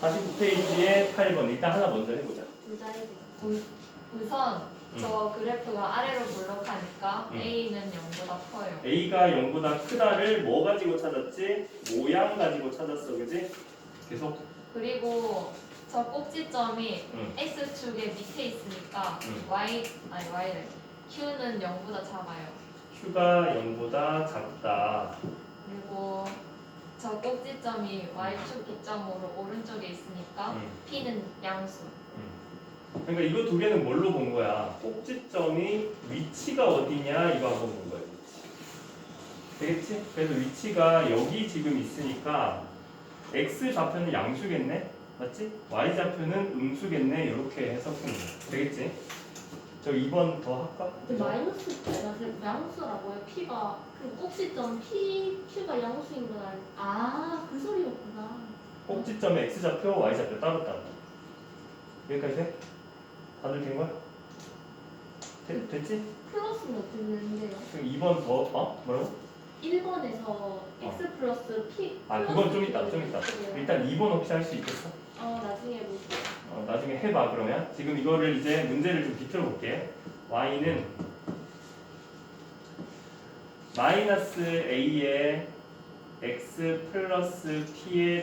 49페이지에 8번 일단 하나 먼저 해보자. 우- 우선 음. 저 그래프가 아래로 물러가니까 음. A는 0보다 커요. A가 0보다 크다를 뭐 가지고 찾았지? 모양 가지고 찾았어, 그지? 계속. 그리고 저 꼭지점이 음. X축의 밑에 있으니까 음. Y 아니 Y를 Q는 0보다 작아요. Q가 0보다 작다. 그리고 저 꼭지점이 Y축 기점으로 오른쪽에 있으니까 음. P는 양수. 그러니까 이거 두 개는 뭘로 본 거야? 꼭지점이 위치가 어디냐 이거 한번 본 거야. 위치. 되겠지? 그래서 위치가 여기 지금 있으니까 x 좌표는 양수겠네, 맞지? y 좌표는 음수겠네. 이렇게 해석하면 돼. 되겠지? 저 2번 더 할까? 근데 마이너스 때가 양수라고요? P가 그 꼭지점 P Q가 양수인 건 아니. 아그 소리였구나. 꼭지점의 x 좌표, y 좌표 따로 따로. 여기까지 돼? 다들 된 거야? 됐, 됐지? 플러스는 어떻게 되는데요? 그럼 2번 더 어? 뭐라고? 1번에서 x 플러스 p 아 그건 좀 있다, 좀 있다. 일단 2번 혹시 할 수 있겠어? 어 나중에 해봐 그러면. 지금 이거를 이제 문제를 좀 비틀어 볼게. y는 마이너스 a에 x 플러스 p의